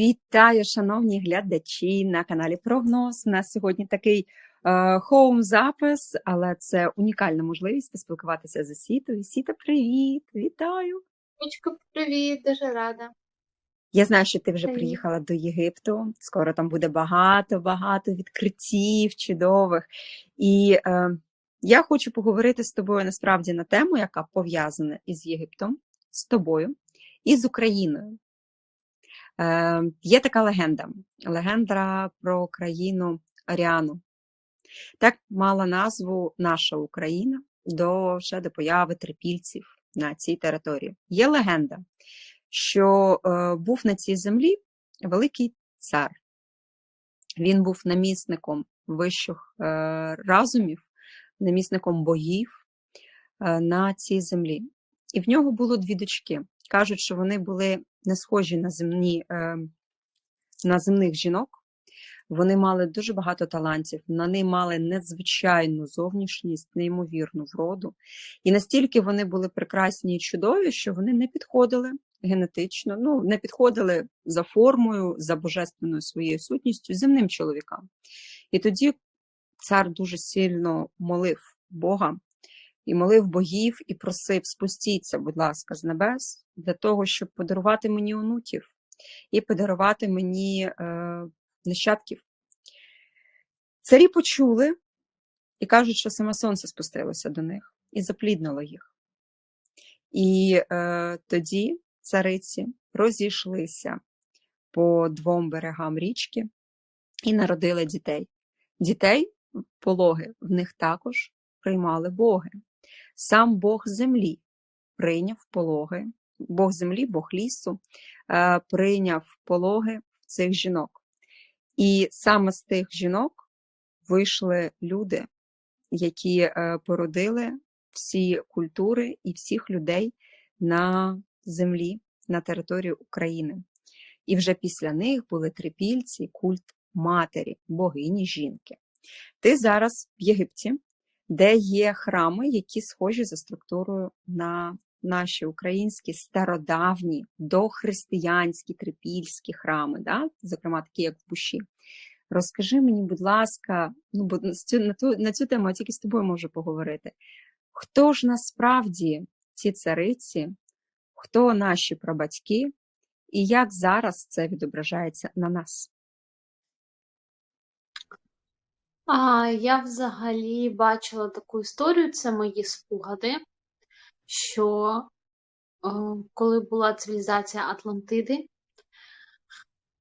Вітаю, шановні глядачі на каналі Прогноз. У нас сьогодні такий е, хоум-запис, але це унікальна можливість поспілкуватися з Сітою. Сіта, привіт! Вітаю! Дочко, привіт, дуже рада. Я знаю, що ти вже Привіт. приїхала до Єгипту. Скоро там буде багато-багато відкриттів чудових. І е, я хочу поговорити з тобою насправді на тему, яка пов'язана із Єгиптом, з тобою і з Україною. Е, Є така легенда. Легенда про країну Аріану. Так мала назву наша Україна до ще до появи трипільців на цій території. Є легенда, що е, був на цій землі великий цар. Він був намісником вищих е, разумів, намісником богів е, на цій землі. І в нього було дві дочки. Кажуть, що вони були не схожі на земні, е, на земних жінок. Вони мали дуже багато талантів, вони мали надзвичайну зовнішність, неймовірну вроду. І настільки вони були прекрасні і чудові, що вони не підходили генетично, ну, не підходили за формою, за божественною своєю сутністю земним чоловікам. І тоді цар дуже сильно молив Бога і молив богів і просив спустіться, будь ласка, з небес для того, щоб подарувати мені онуків і подарувати мені е, нащадків. Царі почули і кажуть, що саме сонце спустилося до них і запліднило їх. І е, тоді цариці розійшлися по двом берегам річки і народили дітей. Дітей пологи в них також приймали боги. Сам Бог землі прийняв пологи, Бог землі, Бог лісу, е, прийняв пологи цих жінок. І саме з тих жінок вийшли люди, які е, породили всі культури і всіх людей на землі, на території України. І вже після них були трипільці, культ матері, богині жінки. Ти зараз в Єгипті, де є храми, які схожі за структурою на наші українські стародавні, дохристиянські трипільські храми, да? зокрема такі, як в Буші. Розкажи мені, будь ласка, ну бо на цю, на, ту, на цю тему я тільки з тобою можу поговорити. Хто ж насправді ці цариці, хто наші прабатьки, і як зараз це відображається на нас? А, я взагалі бачила таку історію, це мої спогади, що е, коли була цивілізація Атлантиди,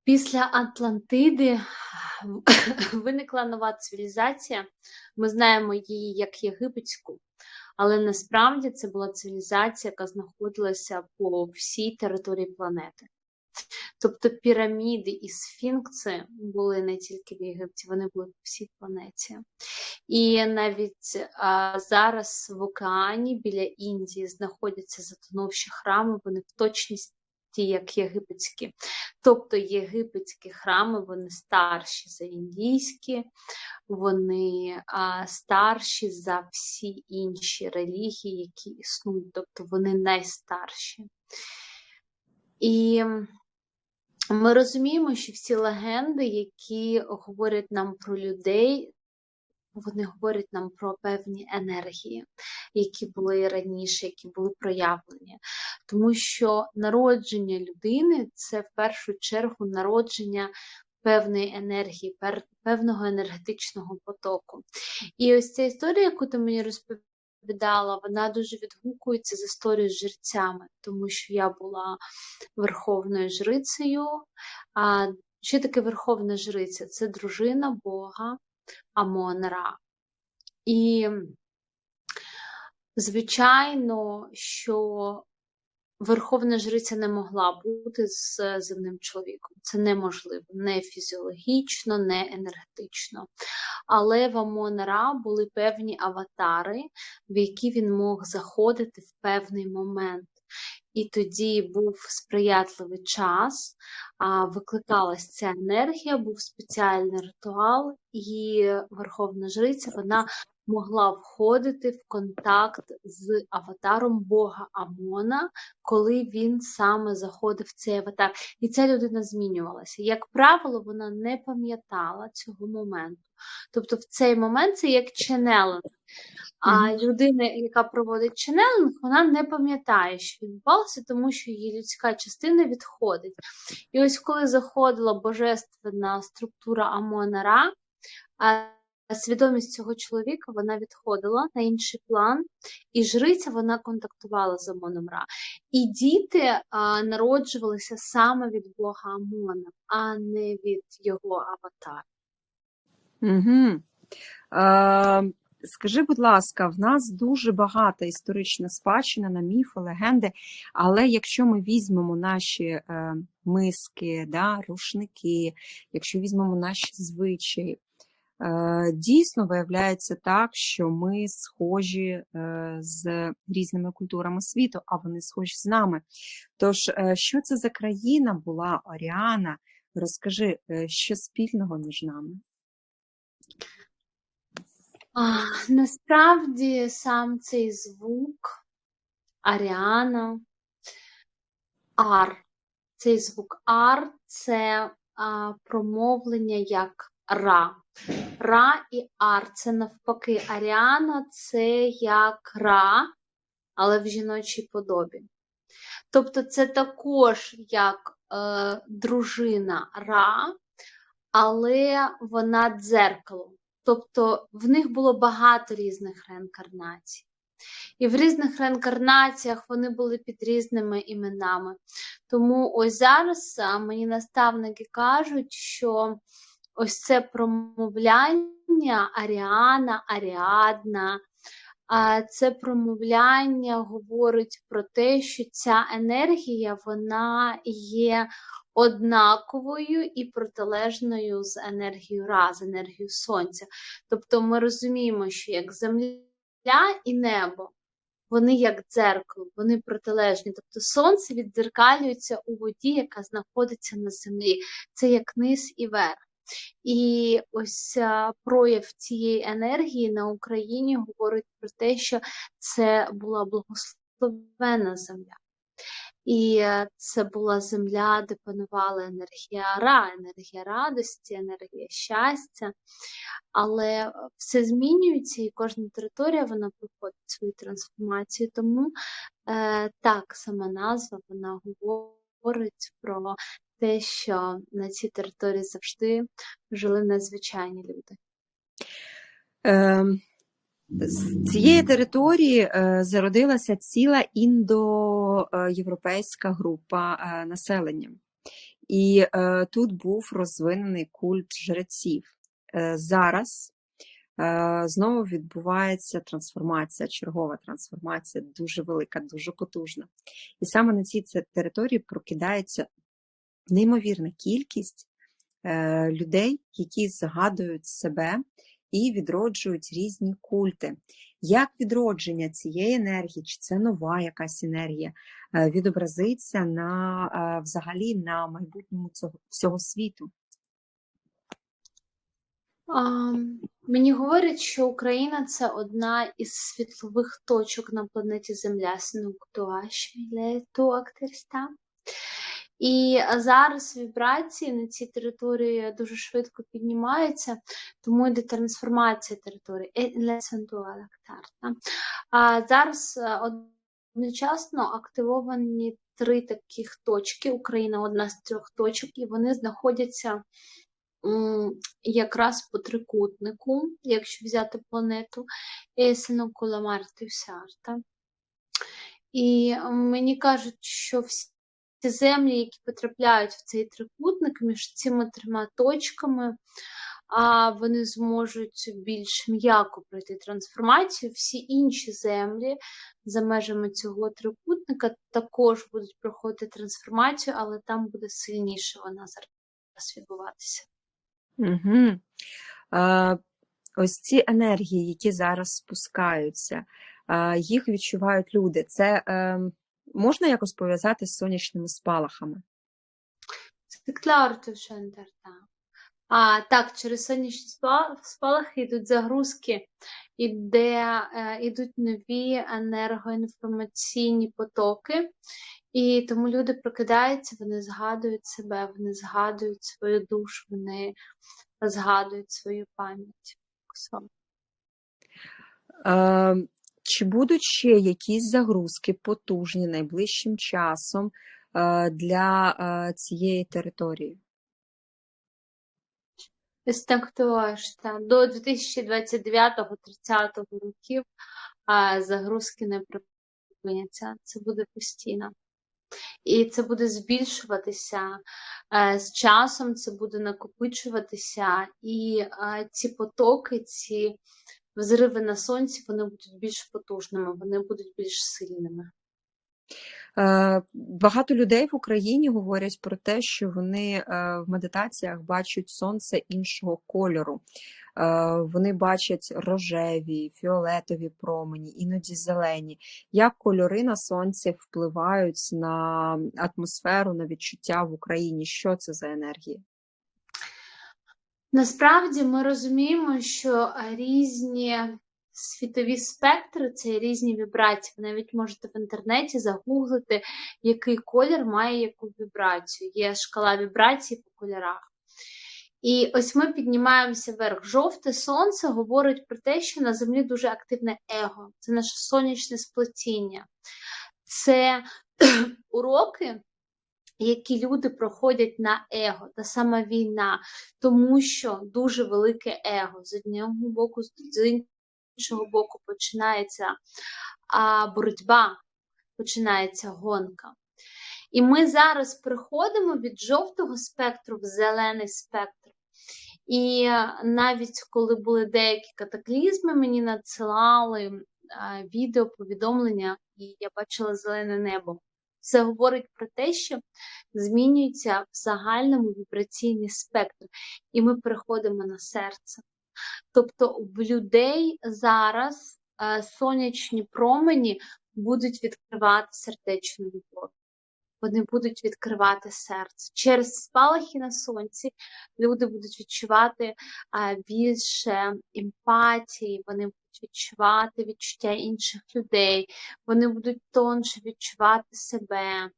після Атлантиди виникла нова цивілізація. Ми знаємо її як єгипетську, але насправді це була цивілізація, яка знаходилася по всій території планети. Тобто піраміди і сфінкси були не тільки в Єгипті, вони були по всій планеті. І навіть а, зараз в океані біля Індії знаходяться затонувші храми, вони в точності як єгипетські. Тобто єгипетські храми вони старші за індійські, вони а, старші за всі інші релігії, які існують, тобто вони найстарші. І ми розуміємо, що всі легенди, які говорять нам про людей, вони говорять нам про певні енергії, які були раніше, які були проявлені. Тому що народження людини це в першу чергу народження певної енергії, певного енергетичного потоку. І ось ця історія, яку ти мені розповідала, віддала, вона дуже відгукується з історією з жерцями, тому що я була верховною жрицею. А що таке верховна жриця? Це дружина Бога Амон-Ра. І, звичайно, що Верховна жриця не могла бути з земним чоловіком. Це неможливо, не фізіологічно, не енергетично. Але в Амон-Ра були певні аватари, в які він мог заходити в певний момент. І тоді був сприятливий час, викликалася ця енергія, був спеціальний ритуал, і Верховна Жриця вона могла входити в контакт з аватаром Бога Амона, коли він саме заходив в цей аватар. І ця людина змінювалася. Як правило, вона не пам'ятала цього моменту. Тобто, в цей момент це як ченелинг. А людина, яка проводить ченелинг, вона не пам'ятає, що відбувалося, тому що її людська частина відходить. І ось коли заходила божественна структура Амона Ра, свідомість цього чоловіка вона відходила на інший план, і жриця вона контактувала з Амоном Ра. І діти а, народжувалися саме від Бога Амона, а не від його аватара. Угу. Е, скажи, будь ласка, в нас дуже багата історична спадщина на міфи, легенди, але якщо ми візьмемо наші е, миски, да, рушники, якщо візьмемо наші звичаї, е, дійсно виявляється так, що ми схожі з різними культурами світу, а вони схожі з нами. Тож, що це за країна була Оріана? Розкажи, що спільного між нами? Насправді сам цей звук Аріана, ар. Цей звук ар це а, промовлення як ра. Ра і ар це навпаки. Аріана це як ра, але в жіночій подобі. Тобто це також як е, дружина Ра, але вона дзеркало. Тобто в них було багато різних реінкарнацій. І в різних реінкарнаціях вони були під різними іменами. Тому ось зараз мені наставники кажуть, що ось це промовляння Аріана, Аріадна, це промовляння говорить про те, що ця енергія вона є однаковою і протилежною з енергією Ра, з енергією сонця. Тобто ми розуміємо, що як земля і небо, вони як дзеркало, вони протилежні. Тобто сонце віддзеркалюється у воді, яка знаходиться на землі. Це як низ і верх. І ось прояв цієї енергії на Україні говорить про те, що це була благословена земля. І е, це була земля, де панувала енергія Ра, енергія радості, енергія щастя. Але все змінюється, і кожна територія вона проходить свою трансформацію. Тому е, так, сама назва вона говорить про те, що на цій території завжди жили надзвичайні люди. Е, з цієї території е, зародилася ціла індоєвропейська група е, населення. І е, тут був розвинений культ жреців. Зараз знову відбувається трансформація, чергова трансформація, дуже велика, дуже потужна. І саме на цій території прокидається неймовірна кількість е, людей, які згадують себе і відроджують різні культи. Як відродження цієї енергії, чи це нова якась енергія, е, відобразиться на е, взагалі на майбутньому цього всього світу? Мені говорять, що Україна це одна із світлових точок на планеті Земля. Синуктуашмілетуактерста. І зараз вібрації на цій території дуже швидко піднімаються, тому йде трансформація території. А зараз е, одночасно активовані три таких точки. Україна одна з трьох точок, і вони знаходяться якраз по трикутнику, якщо взяти планету Есенокула Мартивсарта. І мені кажуть, що всі землі, які потрапляють в цей трикутник між цими трьома точками, а вони зможуть більш м'яко пройти трансформацію. Всі інші землі за межами цього трикутника також будуть проходити трансформацію, але там буде сильніше вона зараз відбуватися. Угу. Е, ось ці енергії, які зараз спускаються, їх відчувають люди. Це е, можна якось пов'язати з сонячними спалахами? Це Шентерта. А, так, через сонячні спалахи йдуть загрузки, іде, е, ідуть нові енергоінформаційні потоки, і тому люди прокидаються, вони згадують себе, вони згадують свою душу, вони згадують свою пам'ять. Чи будуть ще якісь загрузки потужні найближчим часом е, для е, цієї території? Ось так то та, до 2029-30 років загрузки не припиняться. Це буде постійно. І це буде збільшуватися е, з часом, це буде накопичуватися, і ці потоки, ці взриви на сонці, вони будуть більш потужними, вони будуть більш сильними. Е, Багато людей в Україні говорять про те, що вони е, в медитаціях бачать сонце іншого кольору. Е, Вони бачать рожеві, фіолетові промені, іноді зелені. Як кольори на сонці впливають на атмосферу, на відчуття в Україні? Що це за енергії? Насправді ми розуміємо, що е, різні світові спектри це різні вібрації. Ви навіть можете в інтернеті загуглити, який колір має яку вібрацію. Є шкала вібрацій по кольорах. І ось ми піднімаємося вверх. Жовте сонце говорить про те, що на землі дуже активне его, це наше сонячне сплетіння. Це уроки, які люди проходять на его, та сама війна, тому що дуже велике его. З одного боку, з іншого боку, починається а, боротьба, починається гонка. І ми зараз приходимо від жовтого спектру в зелений спектр. І навіть коли були деякі катаклізми, мені надсилали а, відео, повідомлення, і я бачила зелене небо. Це говорить про те, що змінюється в загальному вібраційний спектр, і ми переходимо на серце. Тобто в людей зараз е, сонячні промені будуть відкривати сердечну любов. Вони будуть відкривати серце. Через спалахи на сонці люди будуть відчувати а, більше емпатії, вони відчувати відчуття інших людей, вони будуть тонше відчувати себе,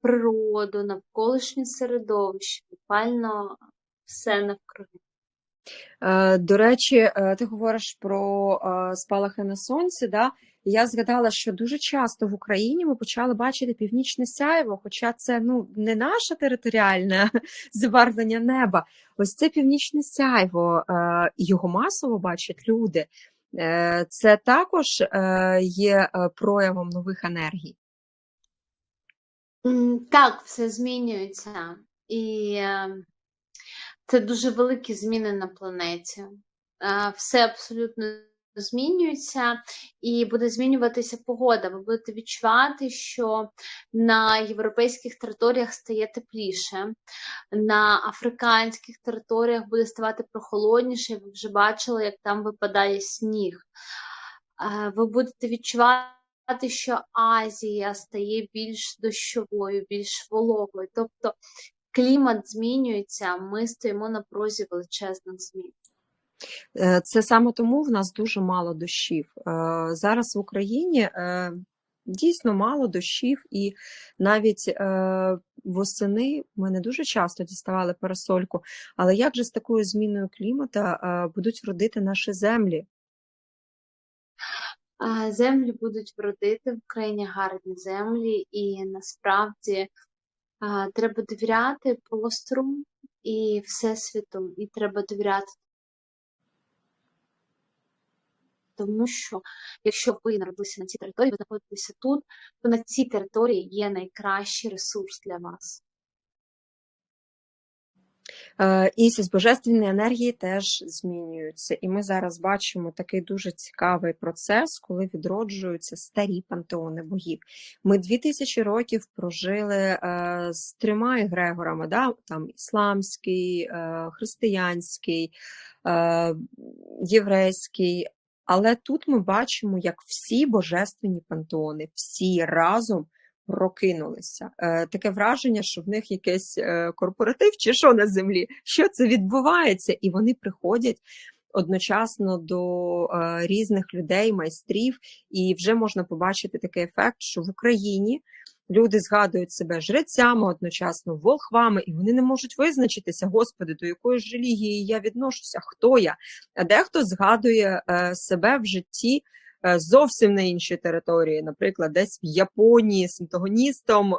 природу, навколишнє середовище, буквально все навкруги. Е, До речі, е, ти говориш про е, спалахи на сонці. Да? Я згадала, що дуже часто в Україні ми почали бачити північне сяйво, хоча це ну, не наше територіальне забарвлення неба. Ось це північне сяйво, його масово бачать люди. Е, Це також е, є е, проявом нових енергій. Так, все змінюється. І це дуже великі зміни на планеті. Все абсолютно змінюється, і буде змінюватися погода. Ви будете відчувати, що на європейських територіях стає тепліше, на африканських територіях буде ставати прохолодніше. Ви вже бачили, як там випадає сніг. Е, Ви будете відчувати. Що Азія стає більш дощовою, більш вологою. Тобто клімат змінюється, ми стоїмо на прозі величезних змін. Е, Це саме тому в нас дуже мало дощів. Е, Зараз в Україні е, дійсно мало дощів, і навіть восени ми не дуже часто діставали парасольку. Але як же з такою зміною клімату е, будуть родити наші землі? Землі будуть вродити в Україні гарні землі, і насправді треба довіряти простору і всесвіту, і треба довіряти. Тому що якщо ви народилися на цій території, ви знаходитеся тут, то на цій території є найкращий ресурс для вас. Е, І ці божественні енергії теж змінюються. І ми зараз бачимо такий дуже цікавий процес, коли відроджуються старі пантеони богів. Ми дві тисячі років прожили е, з трьома егрегорами, да? там ісламський, е, християнський, єврейський. Але тут ми бачимо, як всі божественні пантеони, всі разом прокинулися. Е, Таке враження, що в них якийсь е, корпоратив чи що на землі, що це відбувається, і вони приходять. Одночасно до е, різних людей, майстрів, і вже можна побачити такий ефект, що в Україні люди згадують себе жрецями одночасно, волхвами, і вони не можуть визначитися, Господи, до якої ж релігії я відношуся, хто я. А дехто згадує е, себе в житті е, зовсім на іншій території, наприклад, десь в Японії синтогоністом.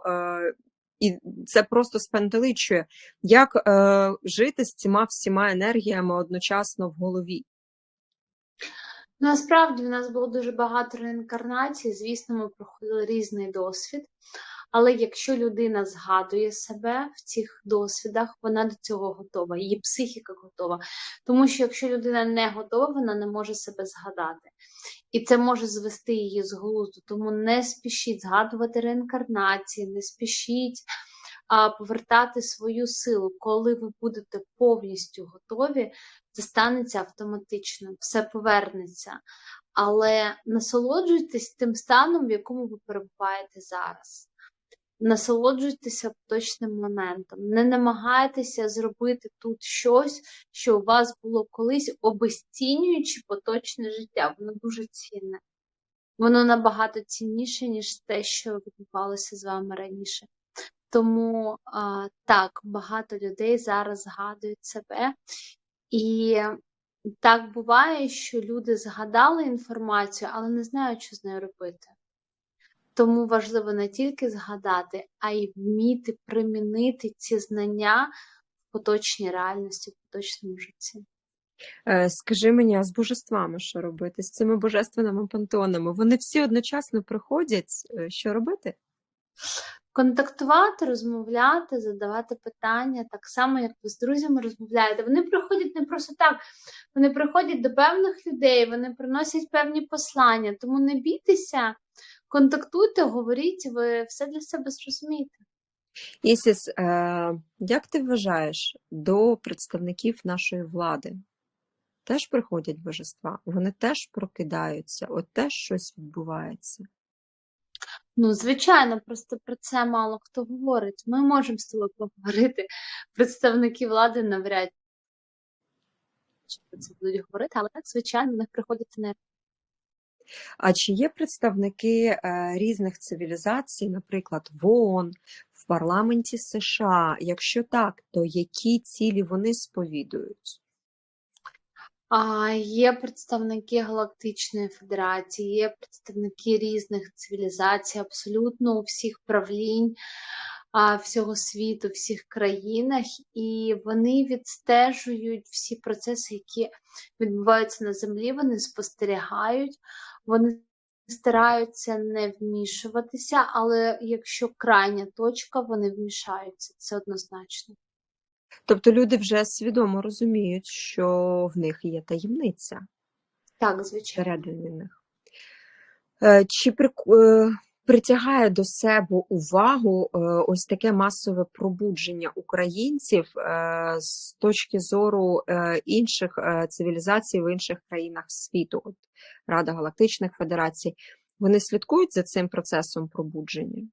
І це просто спантеличує, як е, жити з цими всіма енергіями одночасно в голові. Насправді в нас було дуже багато реінкарнацій, звісно, ми проходили різний досвід. Але якщо людина згадує себе в цих досвідах, вона до цього готова, її психіка готова. Тому що якщо людина не готова, вона не може себе згадати. І це може звести її з глузду. Тому не спішіть згадувати реінкарнації, не спішіть а, повертати свою силу. Коли ви будете повністю готові, це станеться автоматично, все повернеться. Але насолоджуйтесь тим станом, в якому ви перебуваєте зараз. Насолоджуйтеся поточним моментом. Не намагайтеся зробити тут щось, що у вас було колись, обесцінюючи поточне життя. Воно дуже цінне. Воно набагато цінніше, ніж те, що відбувалося з вами раніше. Тому а, так, багато людей зараз згадують себе. І так буває, що люди згадали інформацію, але не знають, що з нею робити. Тому важливо не тільки згадати, а й вміти примінити ці знання в поточній реальності, в поточному житті. Е, Скажи мені, а з божествами що робити? З цими божественними пантеонами? Вони всі одночасно приходять. Е, Що робити? Контактувати, розмовляти, задавати питання, так само, як ви з друзями розмовляєте. Вони приходять не просто так, вони приходять до певних людей, вони приносять певні послання. Тому не бійтеся, контактуйте, говоріть, ви все для себе зрозумієте. Ісіс, е, як ти вважаєш, до представників нашої влади теж приходять божества? Вони теж прокидаються, от теж щось відбувається. Ну, звичайно, просто про це мало хто говорить. Ми можемо з тобою поговорити. Представники влади навряд чи про це будуть говорити, але так, звичайно, в них приходять енергії. А чи є представники е, різних цивілізацій, наприклад, в ООН, в парламенті США? Якщо так, то які цілі вони сповідують? А, є представники Галактичної Федерації, є представники різних цивілізацій, абсолютно у всіх правлінь всього світу, всіх країнах, і вони відстежують всі процеси, які відбуваються на землі. Вони спостерігають, вони стараються не вмішуватися, але якщо крайня точка, вони вмішаються. Це однозначно. Тобто люди вже свідомо розуміють, що в них є таємниця Так, звичайно. всередині них. Е, Чи прик- е, притягає до себе увагу е, ось таке масове пробудження українців е, з точки зору е, інших цивілізацій в інших країнах світу, от Рада Галактичних Федерацій? Вони слідкують за цим процесом пробудження?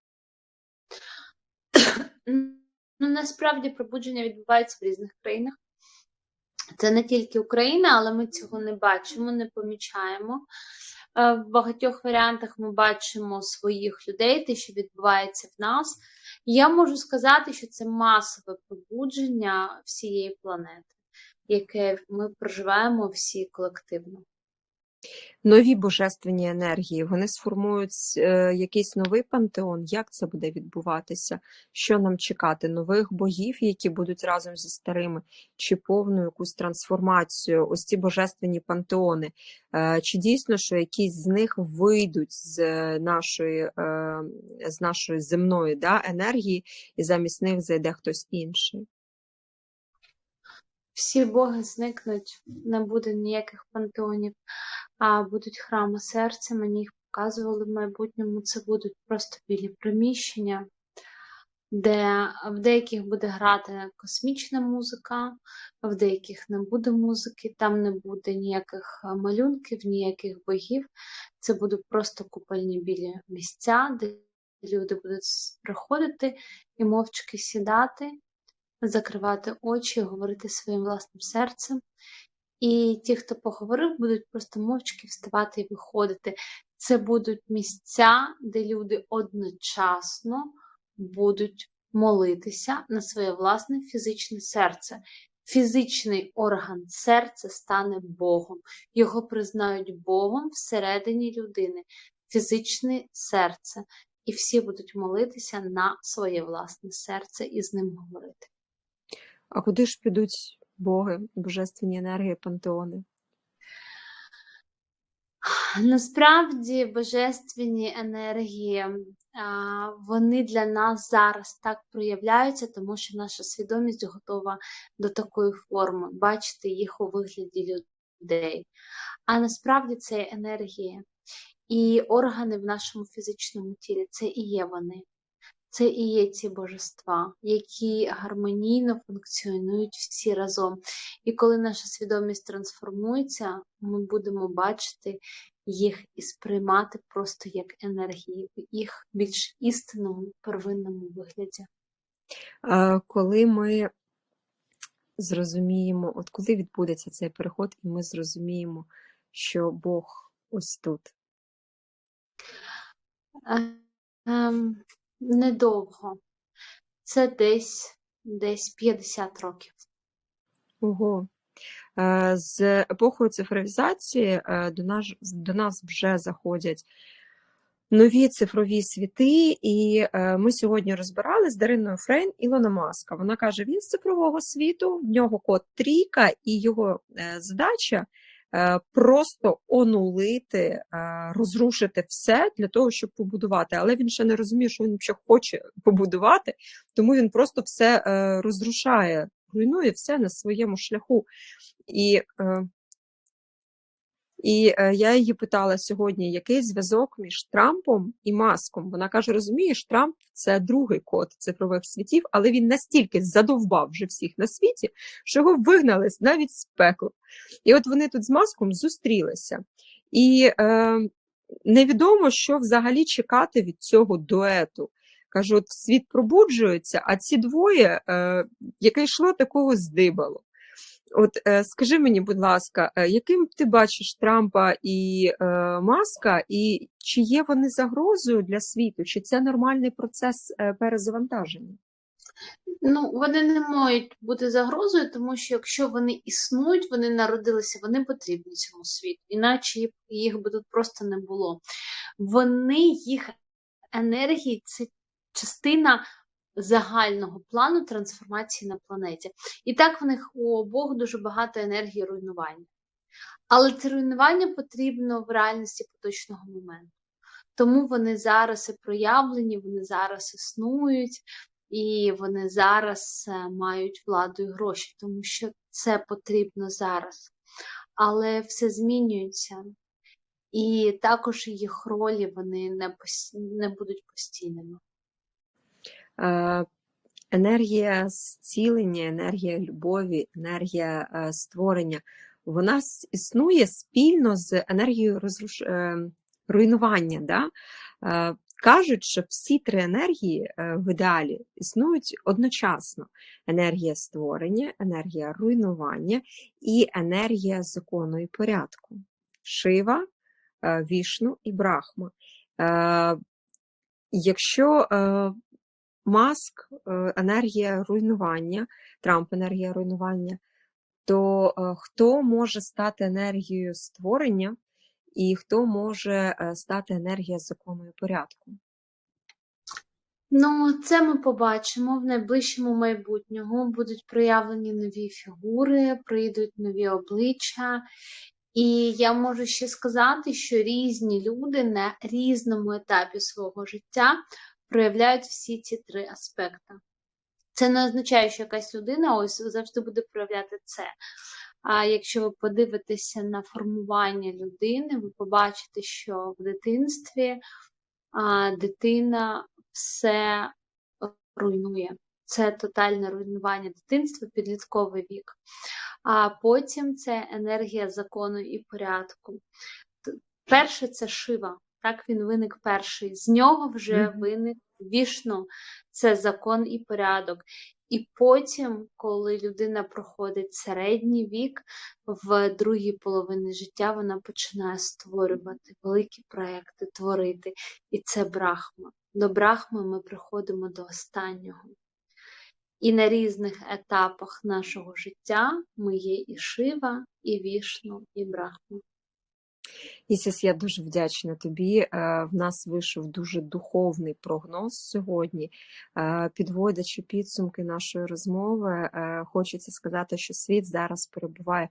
Ну, насправді пробудження відбувається в різних країнах. Це не тільки Україна, але ми цього не бачимо, не помічаємо. Е, В багатьох варіантах ми бачимо своїх людей, те, що відбувається в нас. І я можу сказати, що це масове пробудження всієї планети, яке ми проживаємо всі колективно. Нові божественні енергії, вони сформують е, якийсь новий пантеон. Як це буде відбуватися? Що нам чекати? Нових богів, які будуть разом зі старими, чи повну якусь трансформацію? Ось ці божественні пантеони. Е, Чи дійсно, що якісь з них вийдуть з нашої, е, з нашої земної да, енергії, і замість них зайде хтось інший? Всі боги зникнуть, не буде ніяких пантеонів, а будуть храми серця. Мені їх показували в майбутньому. Це будуть просто білі приміщення, де в деяких буде грати космічна музика, в деяких не буде музики, там не буде ніяких малюнків, ніяких богів. Це будуть просто купольні білі місця, де люди будуть приходити і мовчки сідати, закривати очі, говорити своїм власним серцем. І ті, хто поговорив, будуть просто мовчки вставати і виходити. Це будуть місця, де люди одночасно будуть молитися на своє власне фізичне серце. Фізичний орган серця стане Богом. Його признають Богом всередині людини, фізичне серце. І всі будуть молитися на своє власне серце і з ним говорити. А куди ж підуть боги, божественні енергії, пантеони? Насправді божественні енергії, вони для нас зараз так проявляються, тому що наша свідомість готова до такої форми, бачити їх у вигляді людей. А насправді це енергії. І органи в нашому фізичному тілі це і є вони. Це і є ці божества, які гармонійно функціонують всі разом. І коли наша свідомість трансформується, ми будемо бачити їх і сприймати просто як енергії в їх більш істинному первинному вигляді. Е, Коли ми зрозуміємо, от коли відбудеться цей переход, і ми зрозуміємо, що Бог ось тут. Е, ем, Недовго. Це десь, десь 50 років. Ого. Е, З епохою цифровізації е, до нас, до нас вже заходять нові цифрові світи, і е, ми сьогодні розбирали з Дариною Фрейн Ілона Маска. Вона каже: він з цифрового світу, в нього код трійка, і його задача просто онулити, е, розрушити все для того, щоб побудувати. Але він ще не розуміє, що він ще хоче побудувати, тому він просто все е, розрушає, руйнує все на своєму шляху. І, е, і е, я її питала сьогодні, який зв'язок між Трампом і Маском. Вона каже: розумієш, Трамп це другий код цифрових світів, але він настільки задовбав вже всіх на світі, що його вигнали навіть з пекла. І от вони тут з Маском зустрілися. І е, невідомо, що взагалі чекати від цього дуету. Кажу, от світ пробуджується, а ці двоє, е, яке йшло, такого здибало. От е, скажи мені, будь ласка, е, яким ти бачиш Трампа і е, Маска, і чи є вони загрозою для світу, чи це нормальний процес е, перезавантаження? Ну, вони не можуть бути загрозою, тому що якщо вони існують, вони народилися, вони потрібні цьому світу, іначе їх би тут просто не було. Вони, їх енергії це частина загального плану трансформації на планеті. І так в них у обох дуже багато енергії руйнування. Але це руйнування потрібно в реальності поточного моменту. Тому вони зараз і проявлені, вони зараз існують, і вони зараз е, мають владу і гроші, тому що це потрібно зараз. Але все змінюється, і також їх ролі вони не, не будуть постійними. Енергія зцілення, енергія любові, енергія е, створення, вона існує спільно з енергією розруш... е, руйнування. Да? Е, Кажуть, що всі три енергії в ідеалі існують одночасно: енергія створення, енергія руйнування і енергія закону і порядку. Шива, Вішну і Брахма. Якщо Маск е, енергія руйнування, Трамп енергія руйнування, то е, хто може стати енергією створення і хто може е, стати енергією закону і порядку? Ну, це ми побачимо в найближчому майбутньому. Будуть проявлені нові фігури, прийдуть нові обличчя. І я можу ще сказати, що різні люди на різному етапі свого життя проявляють всі ці три аспекти. Це не означає, що якась людина ось завжди буде проявляти це. А якщо ви подивитеся на формування людини, ви побачите, що в дитинстві а, дитина все руйнує. Це тотальне руйнування дитинства, підлітковий вік. А потім це енергія закону і порядку. Перше це шива. Так він виник перший. З нього вже Мгм. виник вішну. Це закон і порядок. І потім, коли людина проходить середній вік, в другій половині життя вона починає створювати великі проекти, творити. І це брахма. До брахми ми приходимо до останнього. І на різних етапах нашого життя ми є і Шива, і Вішну, і Брахма. Ісіс, я дуже вдячна тобі. Е, В нас вийшов дуже духовний прогноз сьогодні. Е, Підводячи підсумки нашої розмови, е, хочеться сказати, що світ зараз перебуває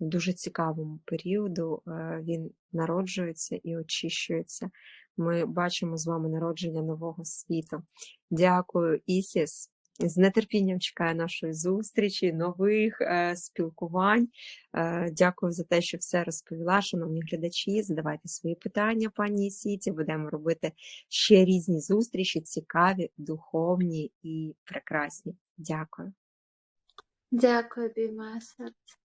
в дуже цікавому періоду. Він народжується і очищується. Ми бачимо з вами народження нового світу. Дякую, Ісіс. З нетерпінням чекаю нашої зустрічі, нових е, спілкувань. Е, Дякую за те, що все розповіла. Шановні глядачі, задавайте свої питання, пані Сіті. Будемо робити ще різні зустрічі, цікаві, духовні і прекрасні. Дякую. Дякую, обіймаю серце.